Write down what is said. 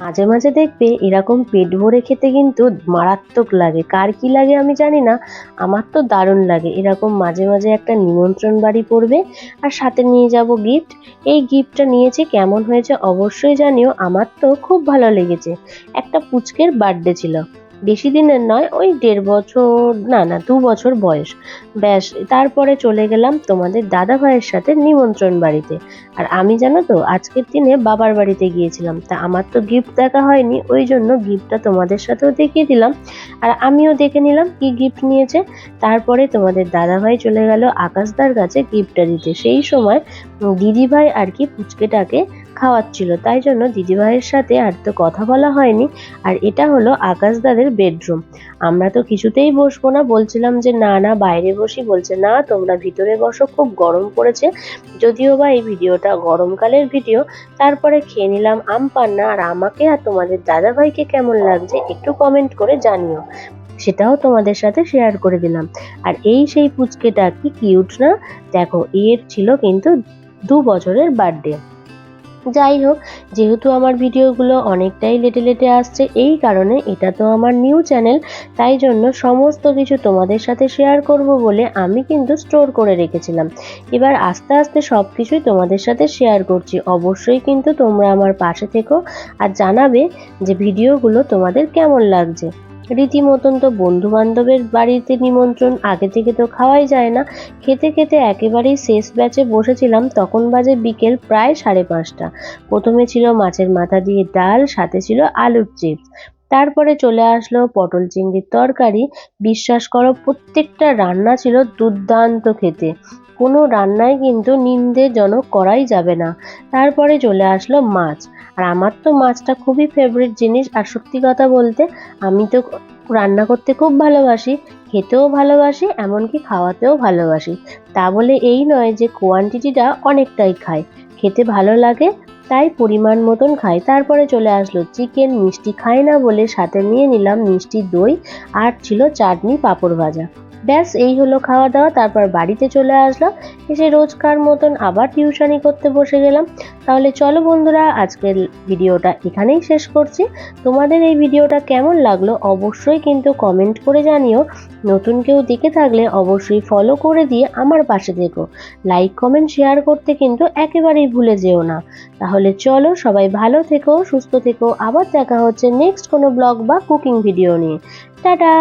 মাঝে মাঝে দেখবে এরকম পেট ভরে খেতে কিন্তু মারাত্মক লাগে। কার কি লাগে আমি জানি না, আমার তো দারুণ লাগে। এরকম মাঝে মাঝে একটা নিমন্ত্রণ বাড়ি পড়বে আর সাথে নিয়ে যাব গিফট এই গিফটটা নিয়েছে, কেমন হয়েছে অবশ্যই জানিও, আমার তো খুব ভালো লেগেছে। একটা পুচকের বার্থডে ছিল। বেশি দিনের নয়, ওই দেড় বছর, না না, দু বছর বয়স। ব্যাস, তারপরে চলে গেলাম তোমাদের দাদা ভাইয়ের সাথে নিমন্ত্রণ বাড়িতে। আর আমি জানো তো, আজকের দিনে বাবার বাড়িতে গিয়েছিলাম। তা আমার তো গিফট দেখা হয়নি, ওই জন্য গিফটটা তোমাদের সাথেও দেখিয়ে দিলাম। আর আমিও দেখে নিলাম কি গিফট নিয়েছে। তারপরে তোমাদের দাদা ভাই চলে গেল আকাশদার কাছে গিফটটা দিতে। সেই সময় দিদি ভাই আর কি পুচকেটাকে খাওয়াচ্ছিল। তাই জন্য দিদিভাইয়ের সাথে আর তো কথা বলা হয়নি। আর এটা হলো আকাশদাদের বেডরুম। আমরা তো কিছুতেই বসবো না। বলছিলাম যে, না না, বাইরে বসি। বলছে, না, তোমরা ভিতরে বসো। খুব গরম পড়েছে। যদিও বা এই ভিডিওটা গরমকালের ভিডিও। তারপরে খেয়ে নিলাম আম পান্না আর আমাকে আর তোমাদের দাদাভাইকে কেমন লাগছে একটু কমেন্ট করে জানিও। সেটাও তোমাদের সাথে শেয়ার করে দিলাম। আর এই সেই পুচকেটা কি কিউট না? দেখো, এর ছিল কিন্তু দু বছরের বার্থডে যাই হোক যেহেতু আমার ভিডিওগুলো অনেকটাই লেটে লেটে আসছে, এই কারণে এটা তো আমার নিউ চ্যানেল, তাই জন্য সমস্ত কিছু তোমাদের সাথে শেয়ার করব বলে আমি কিন্তু স্টোর করে রেখেছিলাম। এবার আস্তে আস্তে সব কিছুই তোমাদের সাথে শেয়ার করছি। অবশ্যই কিন্তু তোমরা আমার পাশে থেকো আর জানাবে যে ভিডিওগুলো তোমাদের কেমন লাগছে। রীতিমতন তো বন্ধু বান্ধবের বাড়িতে নিমন্ত্রণ আগে থেকে তো খাওয়াই যায় না। খেতে খেতে একেবারেই শেষ ব্যাচে বসেছিলাম, তখন বাজে বিকেল প্রায় সাড়ে পাঁচটা। প্রথমে ছিল মাছের মাথা দিয়ে ডাল, সাথে ছিল আলুর চিপস। তারপরে চলে আসলো পটল চিংড়ির তরকারি। বিশ্বাস করো, প্রত্যেকটা রান্না ছিল দুর্দান্ত খেতে। কোনো রান্নাই কিন্তু নিন্দেজনক করাই যাবে না। তারপরে চলে আসলো মাছ। আর আমার তো মাছটা খুবই ফেভারিট জিনিস। আর সত্যি কথা বলতে, আমি তো রান্না করতে খুব ভালোবাসি, খেতেও ভালোবাসি, এমনকি খাওয়াতেও ভালোবাসি। তা বলে এই নয় যে কোয়ান্টিটিটা অনেকটাই খাই খেতে ভালো লাগে, তাই পরিমাণ মতন খাই তারপরে চলে আসলো চিকেন মিষ্টি খাই না বলে সাথে নিয়ে নিলাম মিষ্টি দই, আর ছিল চাটনি পাঁপড় ভাজা। ব্যাস, এই হলো খাওয়া দাওয়া, তারপর বাড়িতে চলে আসলাম। এসে রোজকার মতন আবার টিউশনি করতে বসে গেলাম। তাহলে চলো বন্ধুরা, আজকের ভিডিওটা এখানেই শেষ করছি। তোমাদের এই ভিডিওটা কেমন লাগল অবশ্যই কিন্তু কমেন্ট করে জানিও। নতুন কেউ দেখে থাকলে অবশ্যই ফলো করে দিয়ে আমার পাশে থেকো। লাইক কমেন্ট শেয়ার করতে কিন্তু একেবারেই ভুলে যেও না। তাহলে চলো সবাই ভালো থেকো, সুস্থ থেকো। আবার দেখা হচ্ছে নেক্সট কোনো ব্লগ বা কুকিং ভিডিও নিয়ে। টাটা!